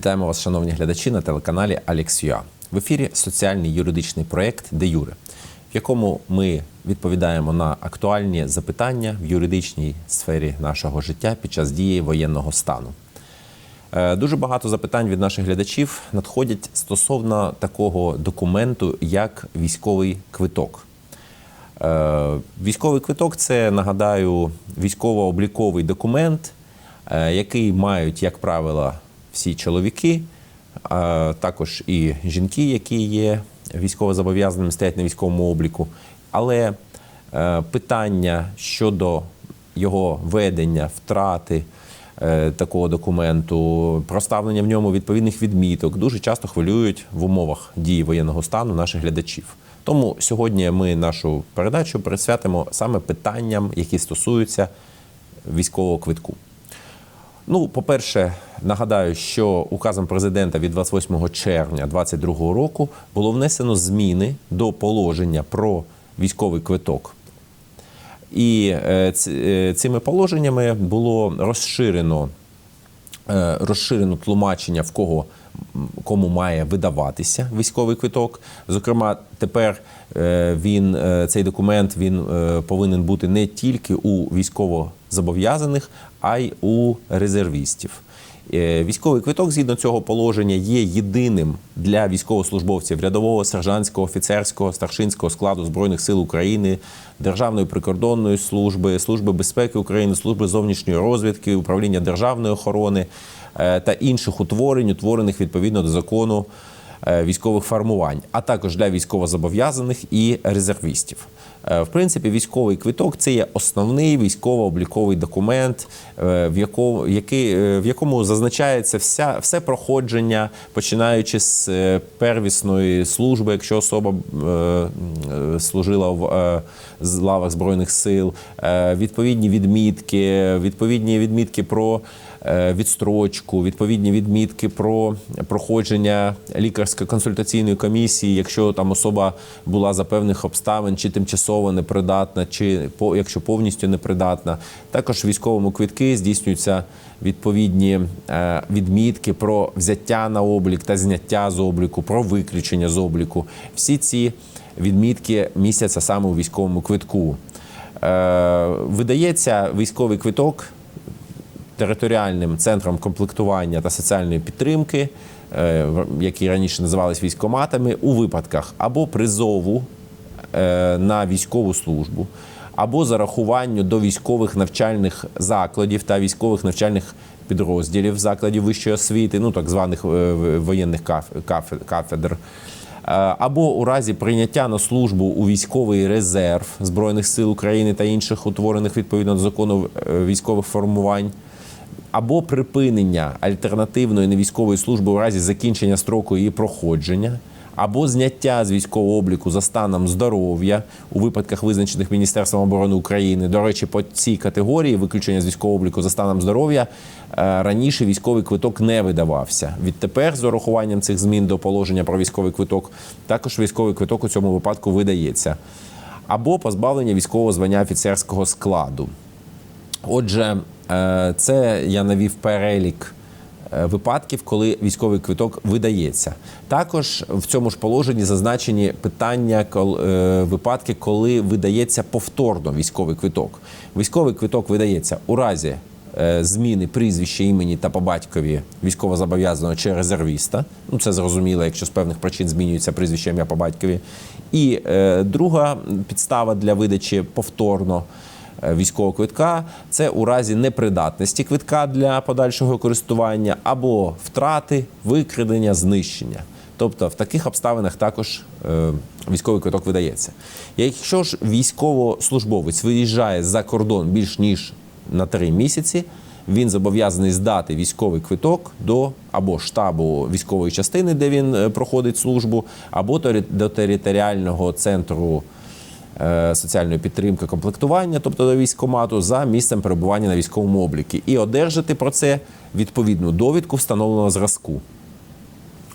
Вітаємо вас, шановні глядачі, на телеканалі Алексюа. В ефірі соціальний юридичний проєкт Де Юре, в якому ми відповідаємо на актуальні запитання в юридичній сфері нашого життя під час дії воєнного стану. Е, Дуже багато запитань від наших глядачів надходять стосовно такого документу, як військовий квиток. Е, Військовий квиток це, нагадаю, військово-обліковий документ, е, який мають, як правило, всі чоловіки, а також і жінки, які є військовозобов'язаними, стоять на військовому обліку. Але е, питання щодо його ведення, втрати е, такого документу, проставлення в ньому відповідних відміток дуже часто хвилюють в умовах дії воєнного стану наших глядачів. Тому сьогодні ми нашу передачу присвятимо саме питанням, які стосуються військового квитку. Ну, по-перше, нагадаю, що указом президента від 28 червня 2022 року було внесено зміни до положення про військовий квиток. І е, е, цими положеннями було розширено, е, розширено тлумачення, в кого кому має видаватися військовий квиток. Зокрема, тепер е, він е, цей документ він е, повинен бути не тільки у військово зобов'язаних, а й у резервістів. Е, Військовий квиток згідно цього положення є єдиним для військовослужбовців рядового, сержантського, офіцерського, старшинського складу збройних сил України, Державної прикордонної служби, служби безпеки України, служби зовнішньої розвідки, управління державної охорони е, та інших утворень, утворених відповідно до закону е, військових формувань, а також для військовозобов'язаних і резервістів. Е, В принципі, військовий квиток це є основний військово-обліковий документ, е, в якому, який, е, в якому зазначається вся, все проходження, починаючи з первісної служби, якщо особа е, служила в е, лавах збройних сил, е, відповідні відмітки, відповідні відмітки про відстрочку, відповідні відмітки про проходження лікарсько-консультаційної комісії, якщо там особа була за певних обставин, чи тимчасово непридатна, чи якщо повністю непридатна. Також військовому квитки здійснюються відповідні е, відмітки про взяття на облік та зняття з обліку, про виключення з обліку. Всі ці відмітки містяться саме у військовому квитку. Е, Видається військовий квиток територіальним центром комплектування та соціальної підтримки, е, які раніше називались військоматами, у випадках або призову е, на військову службу, або зарахуванню до військових навчальних закладів та військових навчальних підрозділів закладів вищої освіти, ну так званих е, воєнних каф- каф- кафедр. Або у разі прийняття на службу у військовий резерв Збройних сил України та інших утворених відповідно до закону військових формувань, або припинення альтернативної невійськової служби у разі закінчення строку її проходження, або зняття з військового обліку за станом здоров'я у випадках, визначених Міністерством оборони України. До речі, по цій категорії виключення з військового обліку за станом здоров'я е, раніше військовий квиток не видавався. Відтепер, з урахуванням цих змін до положення про військовий квиток, також військовий квиток у цьому випадку видається. Або позбавлення військового звання офіцерського складу. Отже, це я навів перелік е, випадків, коли військовий квиток видається. Також в цьому ж положенні зазначені питання, е, випадки, коли видається повторно військовий квиток. Військовий квиток видається у разі е, зміни прізвища імені та по батькові військовозобов'язаного чи резервіста. Ну це зрозуміло, якщо з певних причин змінюється прізвище ім'я по батькові. І е, друга підстава для видачі повторно е, військового квитка це у разі непридатності квитка для подальшого користування або втрати, викрадення, знищення. Тобто в таких обставинах також е, військовий квиток видається. Якщо ж військовослужбовець виїжджає за кордон більш ніж на три місяці, він зобов'язаний здати військовий квиток до або штабу військової частини, де він е, проходить службу, або до територіального центру е, соціальної підтримки комплектування, тобто до військкомату, за місцем перебування на військовому обліку, і одержати про це відповідну довідку встановленого зразку.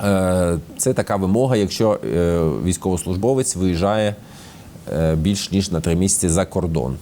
Е, Це така вимога, якщо е, військовослужбовець виїжджає е, більш ніж на три місяці за кордон.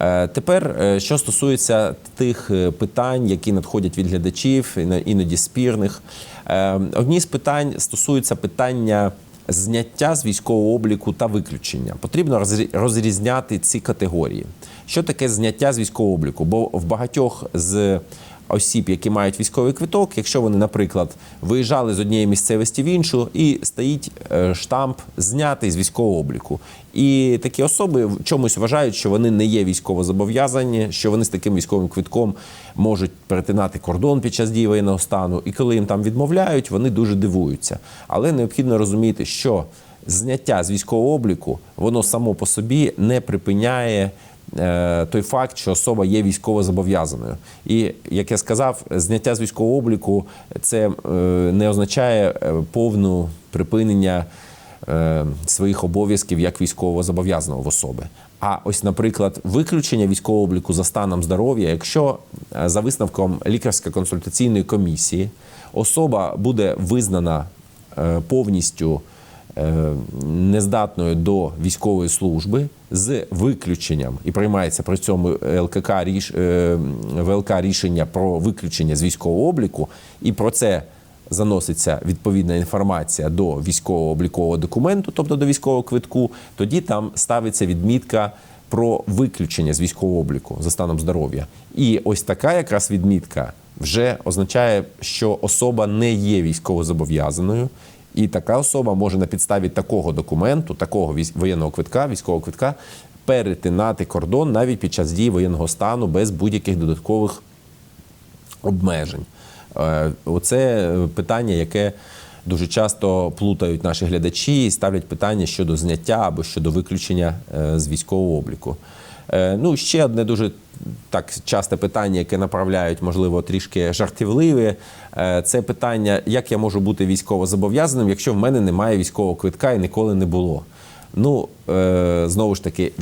Е, Тепер, е, що стосується тих е, питань, які надходять від глядачів, іноді спірних, Е, одні з питань стосуються питання зняття з військового обліку та виключення. Потрібно розрі- розрізняти ці категорії. Що таке зняття з військового обліку? Бо в багатьох з осіб, які мають військовий квиток, якщо вони, наприклад, виїжджали з однієї місцевості в іншу, і стоїть е, штамп знятий з військового обліку. І такі особи в чомусь вважають, що вони не є військово зобов'язані, що вони з таким військовим квитком можуть перетинати кордон під час дії воєнного стану. І коли їм там відмовляють, вони дуже дивуються. Але необхідно розуміти, що зняття з військового обліку воно само по собі не припиняє той факт, що особа є військово зобов'язаною. І як я сказав, зняття з військового обліку це е, не означає е, повну припинення е, своїх обов'язків як військово зобов'язаного в особи. А ось, наприклад, виключення військового обліку за станом здоров'я, якщо е, за висновком лікарсько-консультаційної комісії особа буде визнана е, повністю е, нездатною до військової служби з виключенням і приймається при цьому ЛКК ріш, е, ВЛК рішення про виключення з військового обліку, і про це заноситься відповідна інформація до військового облікового документу, тобто до військового квитку, тоді там ставиться відмітка. Про виключення з військового обліку за станом здоров'я, і ось така якраз відмітка вже означає, що особа не є військовозобов'язаною, і така особа може на підставі такого документу, такого воєнного квитка, військового квитка, перетинати кордон навіть під час дії воєнного стану без будь-яких додаткових обмежень. Е, Оце е, питання, яке дуже часто плутають наші глядачі і ставлять питання щодо зняття або щодо виключення е, з військового обліку. Е, Ну, ще одне дуже так часте питання, яке направляють, можливо, трішки жартівливе. е, Це питання, як я можу бути військово зобов'язаним, якщо в мене немає військового квитка і ніколи не було. Ну, е, знову ж таки,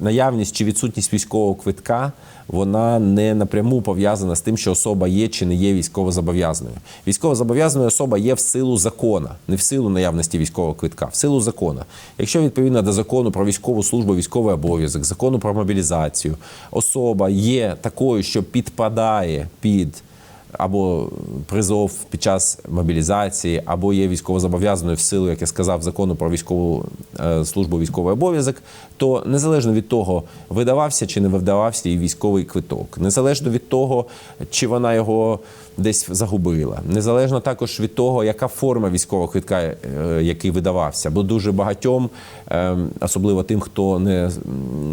наявність чи відсутність військового квитка вона не напряму пов'язана з тим, що особа є чи не є військовозобов'язаною. Військовозобов'язаною особа є в силу закона, не в силу наявності військового квитка, в силу закона. Якщо відповідно до закону про військову службу, військовий обов'язок, закону про мобілізацію, особа є такою, що підпадає під або призов під час мобілізації, або є військовозобов'язаною в силу, як я сказав, закону про військову е, службу, військовий обов'язок, то незалежно від того, видавався чи не видавався їй військовий квиток, незалежно від того, чи вона його десь загубила, незалежно також від того, яка форма військового квитка, е, який видавався, бо дуже багатьом, е, особливо тим, хто не,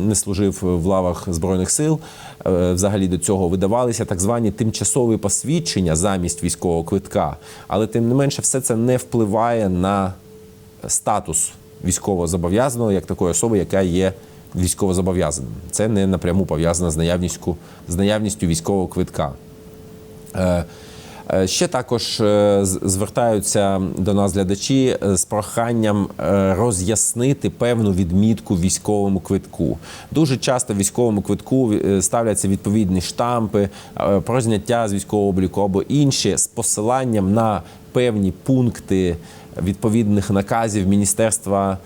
не служив в лавах збройних сил, е, взагалі до цього видавалися так звані тимчасові посвідчення замість військового квитка. Але тим не менше, все це не впливає на статус військовозобов'язаного як такої особи, яка є військовозобов'язаним. Це не напряму пов'язано з наявністю, з наявністю військового квитка. Е, е, Ще також е, звертаються до нас глядачі з проханням роз'яснити певну відмітку військовому квитку. Дуже часто військовому квитку ставляться відповідні штампи про зняття з військового обліку або інші з посиланням на певні пункти відповідних наказів Міністерства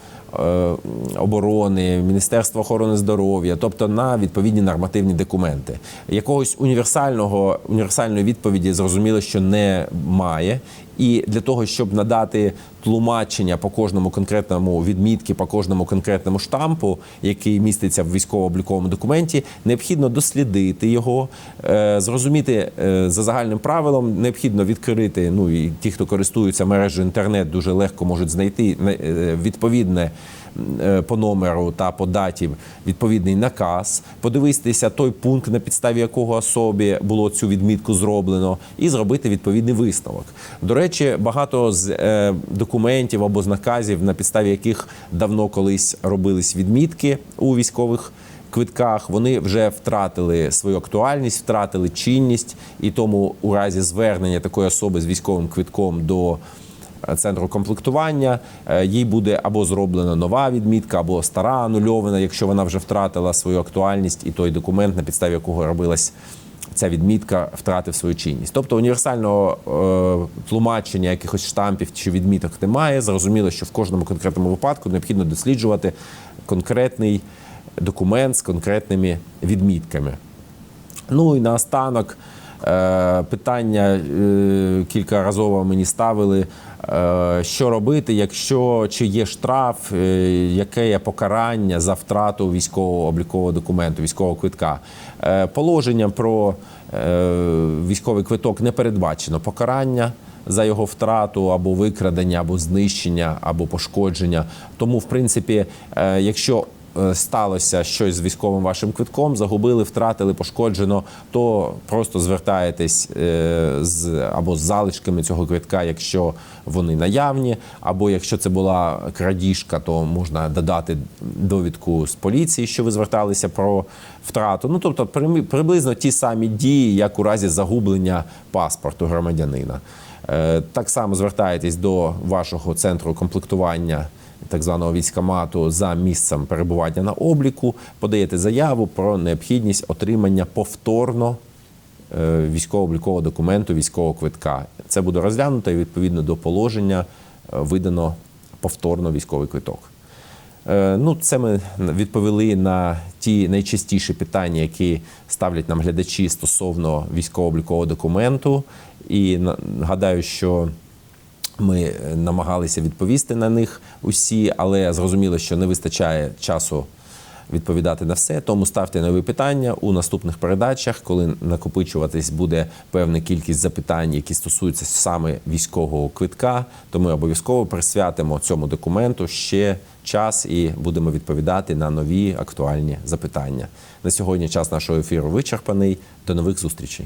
оборони, Міністерства охорони здоров'я, тобто на відповідні нормативні документи. Якогось універсального універсальної відповіді зрозуміло, що не має. І для того, щоб надати тлумачення по кожному конкретному відмітки, по кожному конкретному штампу, який міститься в військово-обліковому документі, необхідно дослідити його, е, зрозуміти е, за загальним правилом, необхідно відкрити. Ну і ті, хто користуються мережею інтернет, дуже легко можуть знайти е, відповідне е, по номеру та по даті відповідний наказ, подивитися той пункт, на підставі якого особі було цю відмітку зроблено, і зробити відповідний висновок. До речі, багато з е, документів або з наказів, на підставі яких давно колись робились відмітки у військових. Квитках вони вже втратили свою актуальність, втратили чинність, і тому у разі звернення такої особи з військовим квитком до е, центру комплектування. е, Їй буде або зроблена нова відмітка, або стара анульована, якщо вона вже втратила свою актуальність, і той документ, на підставі якого робилась ця відмітка, втратив свою чинність. Тобто універсального е, тлумачення якихось штампів чи відміток немає. Зрозуміло, що в кожному конкретному випадку необхідно досліджувати конкретний документ з конкретними відмітками. Ну і наостанок е, питання е, кількаразово мені ставили, е, що робити, якщо чи є штраф, е, яке є покарання за втрату військового облікового документу, військового квитка. Е, Положенням про е, військовий квиток не передбачено покарання. За його втрату або викрадення, або знищення, або пошкодження. Тому, в принципі, е, якщо е, сталося щось з військовим вашим квитком, загубили, втратили, пошкоджено, то просто звертаєтесь е, з або з залишками цього квитка, якщо вони наявні, або якщо це була крадіжка, то можна додати довідку з поліції, що ви зверталися про втрату. Ну тобто, приблизно ті самі дії, як у разі загублення паспорту громадянина. Е, Так само звертаєтесь до вашого центру комплектування так званого військомату за місцем перебування на обліку, подаєте заяву про необхідність отримання повторно е, військово-облікового документу, військового квитка. Це буде розглянуто і відповідно до положення е, видано повторно військовий квиток. Е, Ну, це ми відповіли на ті найчастіші питання, які ставлять нам глядачі стосовно військово-облікового документу. І гадаю, що ми е, намагалися відповісти на них усі, але зрозуміло, що не вистачає часу відповідати на все. Тому ставте нові питання у наступних передачах, коли накопичуватись буде певна кількість запитань, які стосуються саме військового квитка. То ми обов'язково присвятимо цьому документу ще час і будемо відповідати на нові актуальні запитання. На сьогодні час нашого ефіру вичерпаний. До нових зустрічей.